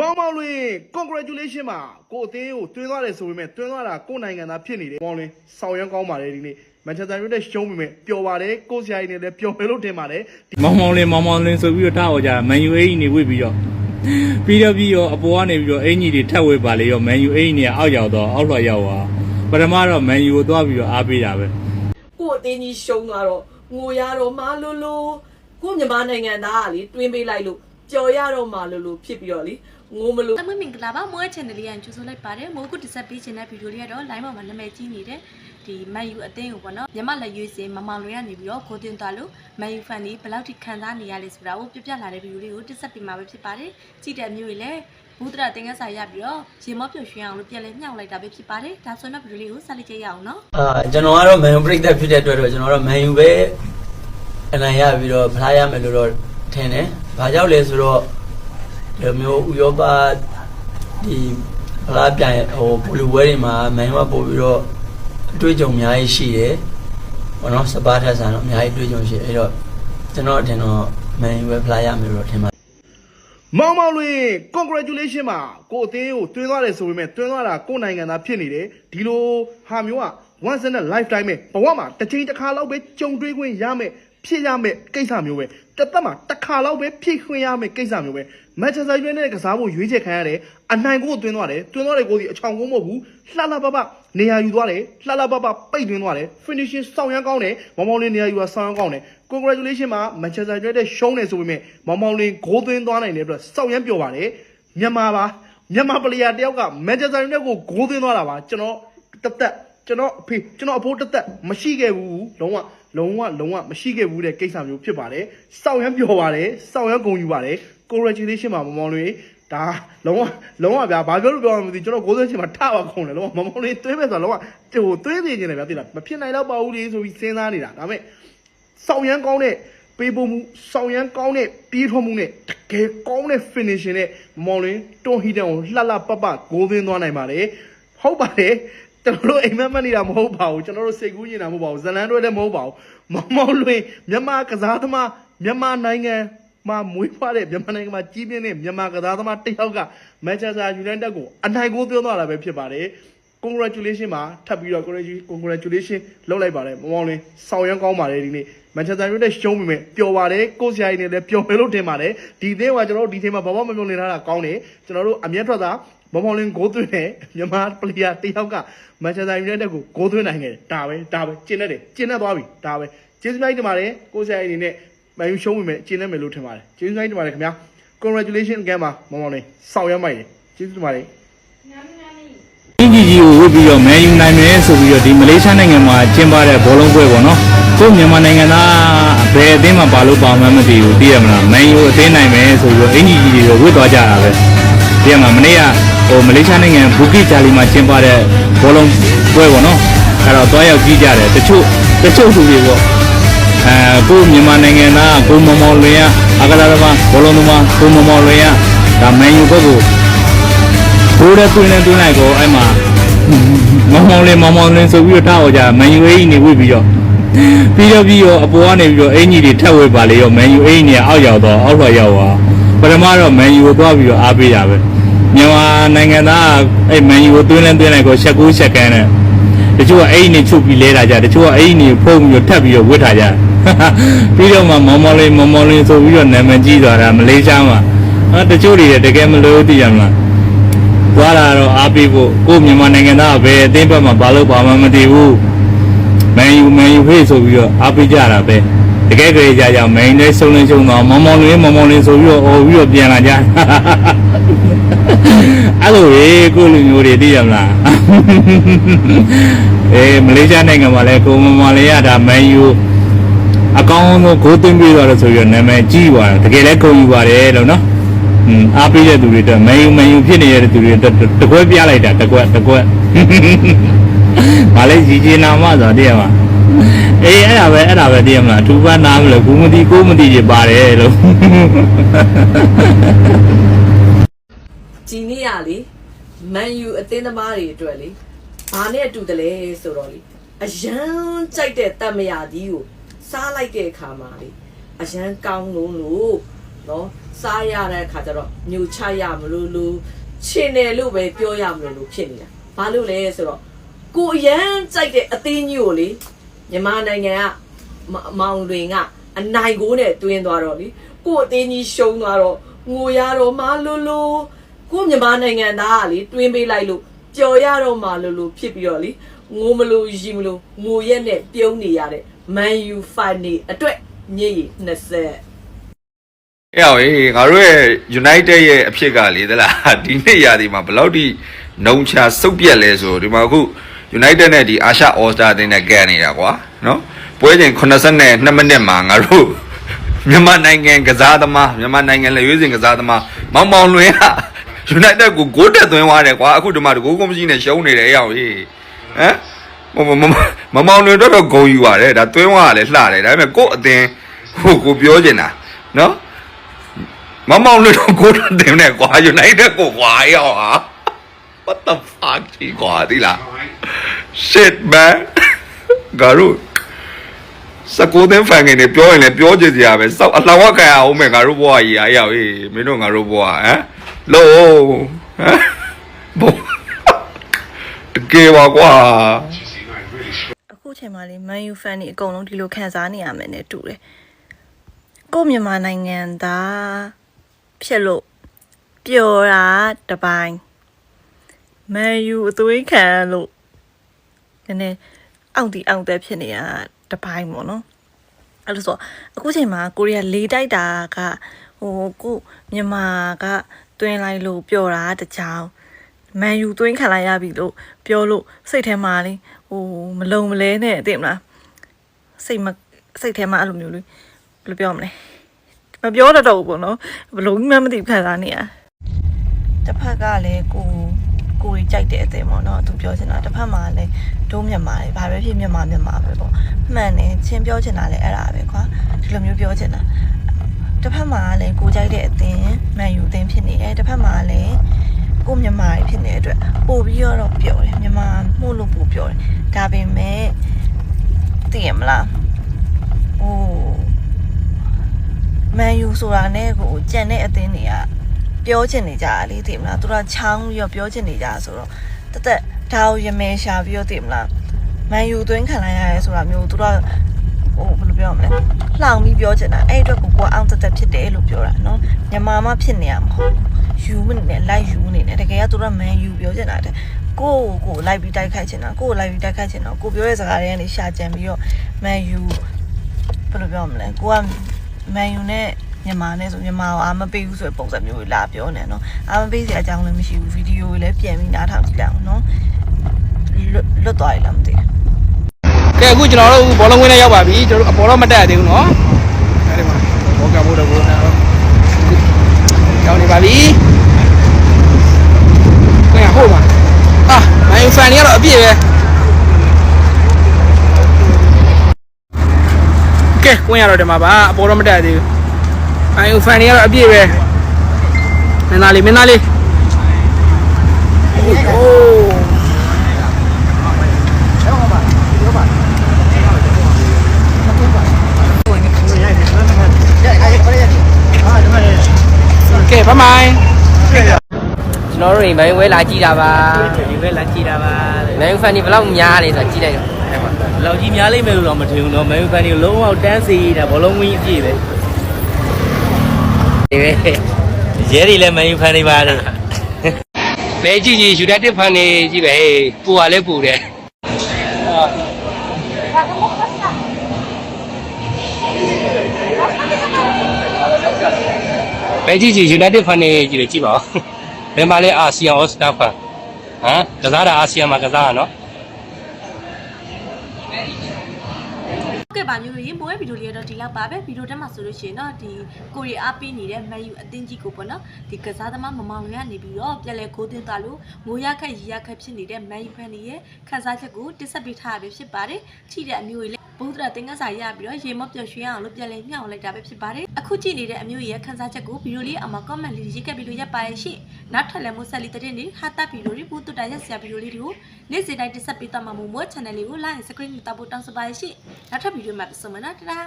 မောင်မောင်လွင် congratulation ပါကိုအသင်းကိုတွင်းသွားတယ်ဆိုပေမဲ့တွင်းသွားတာကိုယ်နိုင်ငံသားဖြစ်နေတယ်မောင်လွင်ဆောင်ရမ်းကောင်းပါတယ်ဒီနေ့မန်ချက်စတာယူနိုက်တက်ရှုံးပေမဲ့ပျော်ပါတယ်ကိုယ်ဆရာကြီးနေလည်းပျော်မယ်လို့ထင်ပါတယ်မောင်မောင်လင်းမောင်မောင်လင်းဆိုပြီးတော့ထားအောင်ကြမန်ယူအိနေဝစ်ပြီးတော့ပြီးတော့ပြီးတော့အပေါ်ကနေပြီးတော့အင်ကြီးတွေထက်ဝစ်ပါလေရောမန်ယူအိနေကအောက်ရောက်တော့အောက်လွှတ်ရောက်သွားပထမတော့မန်ယူကိုသွားပြီးတော့အားပေးတာပဲကို့အတင်းကြီးရှုံးသွားတော့ငိုရတော့မလို့လို့ကို့မြန်မာနိုင်ငံသားကလေတွင်းပေးလိုက်လို့ကြော်ရတော့မလို့လို့ဖြစ်ပြီးတော့လေ ငိုမလို့သမမင်္ဂလာပါမိုးရဲ့ channel လေးကကြိုဆိုလိုက်ပါတယ်မိုးကုတ်တစ်ဆက်ပေးခြင်းတဲ့ဗီဒီယိုလေးကတော့ line ပေါ်မှာနာမည်ကြီးနေတဲ့ဒီမန်ယူအသင်းကိုပေါ့နော်မြန်မာလက်ရွေးစင်မမောင်လွေကနေပြီးတော့ကိုတင်သွားလို့မန်ယူဖန်တွေဘယ်လောက်ထိခံစားနေရလဲဆိုတာကိုပြပြလာတဲ့ဗီဒီယိုလေးကိုတစ်ဆက်ပေးမှာပဲဖြစ်ပါတယ်ကြည့်တဲ့မျိုးတွေလည်းဘူးတရတင်ကစားရပြီးတော့ရေမော့ပြွှွှင်အောင်လို့ပြန်လဲညှောက်လိုက်တာပဲဖြစ်ပါတယ်ဒါဆိုတော့ဗီဒီယိုလေးကိုဆက်လက်ကြည့်ရအောင်နော်အာကျွန်တော်ကတော့မန်ယူပရိသတ်ဖြစ်တဲ့အတွက်တော့ကျွန်တော်ကတော့မန်ယူပဲအနိုင်ရပြီးတော့ဖလားရမယ်လို့တော့ထင်တယ်။ဘာကြောင့်လဲဆိုတော့ ဒီလိုမျိုးဥရောပဒီဖလားပြိုင်ဟိုဘူလူဝဲတွေမှာမန်ယူကပို့ပြီးတော့အတွေ့အကြုံအများကြီးရှိတယ်။ဘောနော်စပါးထက်ဆန်တော့အများကြီးအတွေ့အကြုံရှိတယ်။အဲ့တော့ကျွန်တော်အထင်တော့မန်ယူပဲဖလားရမယ်လို့တော့ထင်ပါတယ်မောင်မောင်လွင် congratulation ပါကိုအသင်းကိုတွင်းသွားတယ်ဆိုပေမဲ့တွင်းသွားတာကိုယ်နိုင်ငံသားဖြစ်နေတယ်ဒီလိုဟာမျိုးက once in a lifetime ပဲဘဝမှာတစ်ချိန်တစ်ခါလောက်ပဲကြုံတွေ့ခွင့်ရမယ် ဖြစ်ရမယ်ကိစ္စမျိုးပဲတစ်သက်မှာတစ်ခါလောက်ပဲဖြစ်ခွင့်ရမယ်ကိစ္စမျိုးပဲမန်ချက်စတာယူနိုက်တက်ကစားဖို့ရွေးချယ်ခံရတယ်အနိုင်ကိုတွင်းသွားတယ်တွင်းသွားတယ်ကိုဒီအချောင်ကုန်းမဟုတ်ဘူးလှလှပပနေရာယူသွားတယ်လှလှပပပိတ်တွင်းသွားတယ် finishing စောင့်ရမ်းကောင်းတယ်မောင်မောင်လေးနေရာယူတာစောင့်ရမ်းကောင်းတယ် congratulation ပါ Manchester United ရှုံးတယ်ဆိုပေမဲ့မောင်မောင်လင်းဂိုးသွင်းသွားနိုင်တဲ့အတွက်စောင့်ရမ်းပျော်ပါတယ်မြန်မာပါမြန်မာပလေယာတယောက်က Manchester United ကိုဂိုးသွင်းသွားတာပါကျွန်တော်တသက် ကျွန်တော်အဖေကျွန်တော်အဖိုးတသက်မရှိခဲ့ဘူးလုံးဝလုံးဝလုံးဝမရှိခဲ့ဘူးတဲ့ကိစ္စမျိုးဖြစ်ပါတယ်စောင့်ရမ်းပျော်ပါတယ်စောင့်ရမ်းဂုဏ်ယူပါတယ် congratulation ပါမောင်မောင်လင်းဒါလုံးဝလုံးဝဗျာဘာပြောလို့ပြောရမလဲကျွန်တော်ဂိုးသွင်းချိန်မှာထပါခုံတယ်လုံးဝမောင်မောင်လင်းသွင်းမယ်ဆိုတော့လုံးဝဟိုသွင်းနေနေတယ်ဗျာသိလားမဖြစ်နိုင်တော့ပါဘူးလေဆိုပြီးစဉ်းစားနေတာဒါပေမဲ့ဆောင်ရမ်းကောင်းတဲ့ပေးပို့မှုဆောင်ရမ်းကောင်းတဲ့ပြေးထွက်မှုနဲ့တကယ်ကောင်းတဲ့ finishing နဲ့မော်လင်းတွန်ဟီတန်ကိုလှလှပပဂိုးသွင်းသွားနိုင်ပါတယ်ဟုတ်ပါတယ် ကျွန်တော်တို့အိမ်မက်မက်နေတာမဟုတ်ပါဘူးကျွန်တော်တို့စိတ်ကူးနေတာမဟုတ်ပါဘူးဇလန်တွဲလည်းမဟုတ်ပါဘူးမောင်မောင်လွင်မြန်မာကစားသမားမြန်မာနိုင်ငံမှာမွေးဖွားတဲ့မြန်မာနိုင်ငံမှာကြီးပြင်းတဲ့မြန်မာကစားသမားတစ်ယောက်ကမန်ချက်စတာယူနိုက်တက်ကိုအနိုင်ကိုသွင်းသွားတာပဲဖြစ်ပါတယ် congratulation ပါထပ်ပြီးတော့ congratulation လုပ်လိုက်ပါတယ်မောင်မောင်လင်းဆောင်ရမ်းကောင်းပါတယ်ဒီနေ့ Manchester United ရှုံးပြီမဲ့ပျော်ပါတယ်ကိုယ်ဆရာကြီးနေလည်းပျော်မယ်လို့ထင်ပါတယ်ဒီသင်းကကျွန်တော်တို့ဒီသင်းမှာဘာမှမပြောနေတာကောင်းတယ်ကျွန်တော်တို့အမျက်ထွက်တာ မောင်မောင်လင်းဂိုးသွင်းတယ်မြန်မာပလေယာတယောက်က Manchester United ကိုဂိုးသွင်းနိုင်ခဲ့တယ်ဒါပဲဒါပဲကျင်းနေတယ်ကျင်းနေသွားပြီဒါပဲကျေးဇူးများတင်ပါတယ်ကိုယ်ဆရာကြီးအနေနဲ့မန်ယူရှုံးပြီမဲ့ကျင်းနေမယ်လို့ထင်ပါတယ်ကျေးဇူးများတင်ပါတယ်ခင်ဗျာ congratulation again ပါမောင်မောင်လင်းဆောင်ရမ်းပါတယ်ကျေးဇူးတင်ပါတယ်အင်ကြီးကြီးကိုဝစ်ပြီးတော့မန်ယူနိုင်မယ်ဆိုပြီးတော့ဒီမလေးရှားနိုင်ငံမှာကျင်းပတဲ့ဘောလုံးပွဲပေါ့နော်ကိုမြန်မာနိုင်ငံသားဘယ်အသင်းမှာပါလို့ပါမှန်းမသိဘူးသိရမလားမန်ယူအသင်းနိုင်မယ်ဆိုပြီးတော့အင်ကြီးကြီးတွေဝစ်သွားကြတာပဲသိရမလားမနေ့က ဟိုမလေးရှားနိုင်ငံဘူကီဂျာလီမှာကျင်းပတဲ့ဘောလုံးပွဲပေါ့နော်အဲ့တော့တွားရောက်ကြည့်ကြတယ်တချို့တချို့သူတွေပေါ့အဲကိုမြန်မာနိုင်ငံသားကိုမောင်မောင်လွင်ရအကလာသမားဘောလုံးသမားကိုမောင်မောင်လွင်ရဒါမန်ယူဘက်ကိုဘိုးတဲ့တွင်းနဲ့တွင်းလိုက်ကိုအဲ့မှာမောင်မောင်လေးမောင်မောင်လေးဆိုပြီးတော့ထားအောင်ကြမန်ယူအိနေဝစ်ပြီးတော့ပြီးတော့ပြီးတော့အပေါ်ကနေပြီးတော့အင်ကြီးတွေထက်ဝစ်ပါလေရောမန်ယူအိနေကအောက်ရောက်တော့အောက်ထွက်ရောက်သွားပထမတော့မန်ယူကိုသွားပြီးတော့အားပေးတာပဲ မြန်မာနိုင်ငံသားအဲ့မန်ယူကိုတွင်းနဲ့တွင်းလိုက်ကိုရှက်ကူးရှက်ကန်းနဲ့တချို့ကအိနေချုပ်ပြီးလဲတာကြတချို့ကအိနေဖုံးပြီးတော့ထပ်ပြီးတော့ဝစ်ထားကြပြီးတော့မှမောင်မောင်လေးမောင်မောင်လေးဆိုပြီးတော့နာမည်ကြီးသွားတာမလေးရှားမှာအဲတချို့တွေတကယ်မလို့သိရမလားသွားတာတော့အားပေးဖို့ကိုယ့်မြန်မာနိုင်ငံသားပဲအသင်းဘက်မှာဘာလို့ပါမှမသိဘူးမန်ယူမန်ယူဖေးဆိုပြီးတော့အားပေးကြတာပဲတကယ်ကြကြကြမန်ယူနဲ့ဆုံးလင်းဆုံးတော့မောင်မောင်လေးမောင်မောင်လေးဆိုပြီးတော့အော်ပြီးတော့ပြန်လာကြ အဲ့လိုလေကိုယ့်လူမျိုးတွေသိရမလားအေးမလေးရှားနိုင်ငံမှာလည်းကိုမမလေးရတာမန်ယူအကောင်းဆုံးဂိုးသွင်းပြီးတော့ဆိုပြီးတော့နာမည်ကြီးသွားတယ်တကယ်လည်းကုန်ယူပါတယ်လို့နော်อืมအားပေးတဲ့သူတွေတော့မန်ယူမန်ယူဖြစ်နေတဲ့သူတွေတော့တကွက်ပြလိုက်တာတကွက်တကွက်မလေးကြီးကြီးနာမဆိုတည်းရမှာအေးအဲ့ဒါပဲအဲ့ဒါပဲတည်းရမှာသူပန်းနာမလို့ဘူးမသိကိုမသိကြီးပါတယ်လို့ ကြည်နေရလေမန်ယူအသင်းသမားတွေအတွက်လေဘာနဲ့တူတယ်လဲဆိုတော့လေအရန်ကြိုက်တဲ့တတ်မယာကြီးကိုစားလိုက်တဲ့အခါမှာလေအရန်ကောင်းလို့လို့နော်စားရတဲ့အခါကျတော့ညှို့ချရမလို့လို့ရှင်တယ်လို့ပဲပြောရမလို့လို့ဖြစ်နေတာဘာလို့လဲဆိုတော့ကိုအရန်ကြိုက်တဲ့အသေးကြီးကိုလေမြန်မာနိုင်ငံကမမောင်တွင်ကအနိုင်ကိုနဲ့တွင်းသွားတော့လေကိုအသေးကြီးရှုံးသွားတော့ငိုရတော့မလို့လို့ ကိုမြန်မာနိုင်ငံသားကလေတွင်းပေးလိုက်လို့ပျော်ရတော့မလို့လို့ဖြစ်ပြီးတော့လေငိုမလို့ရီမလို့ငိုရက်နဲ့ပြုံးနေရတဲ့ Man U Fight နေအတွက်ညည်20အဲ့အောင်ဟေးငါတို့ရဲ့ United ရဲ့အဖြစ်ကလေသလားဒီနှစ်ရာသီမှာဘယ်လောက်ထိနှုံချစုပ်ပြက်လဲဆိုဒီမှာအခု United နဲ့ဒီအာရှ All Star အသင်းနဲ့ကဲနေတာကွာနော်ပွဲချိန်82မိနစ်မှာငါတို့မြန်မာနိုင်ငံကစားသမားမြန်မာနိုင်ငံလက်ရွေးစင်ကစားသမားမောင်မောင်လွင်က United ကိုဂိုးတက်သွင်းသွားတယ်ကွာအခုဒီမှာတကူကုန်းမရှိနဲ့ရှုံးနေတယ်အဲ့အောင်ဟေးဟမ်မမမမမောင်လွင်တော့တော့ဂုံယူပါတယ်ဒါသွင်းသွားတာလည်းလှတယ်ဒါပေမဲ့ကို့အသင်းဟိုကိုပြောချင်တာနော်မမောင်လို့တော့ကိုယ်တင်နေကွာ United ကိုကွာရောဟာ What the fuck ကြီးကွာဒီလား Shit man ဂါရုစကူတဲ့ဖန်ငယ်နေပြောရင်လည်းပြောကြစရာပဲစောက်အလှောက်ခံရအောင်မယ်ငါတို့ဘွားကြီးအားရောက်ဟေးမင်းတို့ငါတို့ဘွားဟမ် လို့ဟမ်ဘောတကယ်ပါကွာအခုချိန်မှာလေမန်ယူဖန်တွေအကုန်လုံးဒီလိုခံစားနေရမယ်နဲ့တူတယ်ကို့မြန်မာနိုင်ငံသားဖြစ်လို့ပျော်တာတစ်ပိုင်းမန်ယူအသွေးခံလို့နည်းနည်းအောင်တီအောင်သက်ဖြစ်နေတာတစ်ပိုင်းပေါ့နော်အဲ့လိုဆိုအခုချိန်မှာကိုရီးယားလေးတိုက်တာကဟိုကိုမြန်မာက တွင်းလိုက်လို့ပျော်တာတစ်ချောင်းမန်ယူသွင်းခံလိုက်ရပြီလို့ပြောလို့စိတ်ထဲမှာလေဟိုမလုံမလဲနဲ့သိမလားစိတ်မစိတ်ထဲမှာအဲ့လိုမျိုးလေဘယ်လိုပြောမလဲမပြောတတ်တော့ဘူးပေါ့နော်ဘယ်လိုမှမသိဘူးခံစားနေရတစ်ဖက်ကလည်းကိုကိုကြီးကြိုက်တဲ့အသေးပေါ့နော်သူပြောချင်တာတစ်ဖက်မှာလည်းဒိုးမြန်မာတွေဘာပဲဖြစ်မြန်မာမြန်မာပဲပေါ့မှန်တယ်ချင်းပြောချင်တာလည်းအဲ့ဒါပဲကွာဒီလိုမျိုးပြောချင်တာ တစ်ဖက်မှာလည်းကိုကြိုက်တဲ့အသင်းမန်ယူအသင်းဖြစ်နေတယ်တစ်ဖက်မှာလည်းကိုမြန်မာတွေဖြစ်နေတဲ့အတွက်ပို့ပြီးတော့ပျော်တယ်မြန်မာမှုလို့ပို့ပျော်တယ်ဒါပေမဲ့သိရမလားဟိုမန်ယူဆိုတာနဲ့ကိုကြံတဲ့အသင်းတွေကပြောချင်နေကြတာလေသိမလားသူတို့ချောင်းပြီးတော့ပြောချင်နေကြတာဆိုတော့တသက်ဒါကိုရမဲရှာပြီးတော့သိမလားမန်ယူသွင်းခံလိုက်ရတယ်ဆိုတာမျိုးသူတို့ ဟိုဘယ်လိုပြောမလဲလှောင်ပြီးပြောချင်တာအဲ့အတွက်ကိုကိုကအောင်တက်တက်ဖြစ်တယ်လို့ပြောတာနော်မြန်မာမှဖြစ်နေရမှာမဟုတ်ဘူးယူမနေနဲ့လိုက်ယူနေနဲ့တကယ်ကသူတို့မန်ယူပြောချင်တာတဲ့ကိုကိုကိုလိုက်ပြီးတိုက်ခိုက်ချင်တာကိုကိုလိုက်ပြီးတိုက်ခိုက်ချင်တော့ကိုပြောတဲ့စကားတွေကနေရှာကြံပြီးတော့မန်ယူဘယ်လိုပြောမလဲကိုကမန်ယူနဲ့မြန်မာနဲ့ဆိုမြန်မာကိုအာမပေးဘူးဆိုတဲ့ပုံစံမျိုးတွေလာပြောနေနော်အာမပေးစရာအကြောင်းလည်းမရှိဘူးဗီဒီယိုတွေလည်းပြန်ပြီးနားထောင်ကြည့်လိုက်အောင်နော်လွတ်လွတ်သွားရလားမသိဘူး ကဲအခုကျွန်တော်တို့ဘောလုံးဝင်းနဲ့ရောက်ပါပြီကျွန်တော်တို့အပေါ်တော့မတက်ရသေးဘူးเนาะအဲဒီမှာဘောကဘိုးတော့ဘိုးနဲ့ရောက်နေပါပြီကိုရဟိုမှာအာမန်ယူဖန်တွေကတော့အပြည့်ပဲကဲကိုရတော့ဒီမှာပါအပေါ်တော့မတက်ရသေးဘူးမန်ယူဖန်တွေကတော့အပြည့်ပဲမင်းသားလေးမင်းသားလေးအိုး ကဲ ဘိုင်ဘိုင်ကျွန်တော်တို့တွေမန်ယူဝဲလာကြည့်တာပါဒီဘက်လာကြည့်တာပါမန်ယူဖန်ဒီဘယ်လောက်များလဲဆိုတာကြည့်လိုက်တော့ဘယ်လောက်ကြီးများလိမ့်မယ်လို့တော့မထင်ဘူးတော့မန်ယူဖန်တွေလုံးဝတန်းစီတာဘောလုံးဝင်းအပြည့်ပဲဒီပဲရဲတွေလည်းမန်ယူဖန်တွေပါတယ်ဘဲကြည့်ကြည့်ယူနိုက်တက်ဖန်နေကြည့်ပဲဟေးပူရလဲပူတယ် ဘဲကြည့်ကြည့်ယူနိုက်တက်ဖန်နေကြည့်လေကြည့်ပါဦးဘယ်မှာလဲအာဆီယံအော်စတာဖန်ဟမ်ကစားတာအာဆီယံမှာကစားရနော်ဟုတ်ကဲ့ပါမျိုးရင်မိုးရဲ့ဗီဒီယိုလေးတော့ဒီလောက်ပါပဲဗီဒီယိုတက်မှာဆိုလို့ရှိရင်တော့ဒီကိုရီအားပေးနေတဲ့မန်ယူအသင်းကြီးကိုပေါ့နော်ဒီကစားသမားမမောင်လွင်ကနေပြီးတော့ပြက်လဲကိုးတင်သွားလို့ငိုရခက်ရီရခက်ဖြစ်နေတဲ့မန်ယူဖန်တွေရဲ့ခန်းစားချက်ကိုတစ်ဆက်ပေးထားရပဲဖြစ်ပါတယ်ချိတဲ့အမျိုးကြီး ဘုဒ္ဓရာတင်ကစားရပြီးတော့ရေမော့ပျော်ရွှင်အောင်လို့ပြက်လဲညှောင်းလိုက်တာပဲဖြစ်ပါတယ်အခုကြည့်နေတဲ့အမျိုးကြီးရဲ့ခန်းစားချက်ကိုဗီဒီယိုလေးအမှာ comment လေးရေးခဲ့ပြီးလို့ရပါရဲ့ရှင့်နောက်ထပ်လည်းမိုးဆက်လေးတဲ့နေဟာတာဗီဒီယိုလေးဘူးတူတာရက်စရာဗီဒီယိုလေးတွေကိုနေ့စဉ်တိုင်းတစ်ဆက်ပေးသွားမှာမို့မို့ channel လေးကို like screen နဲ့တောက်ဖို့တောင်းဆိုပါရဲ့ရှင့်နောက်ထပ်ဗီဒီယိုမှာပြန်ဆုံမယ်နော်တဒါ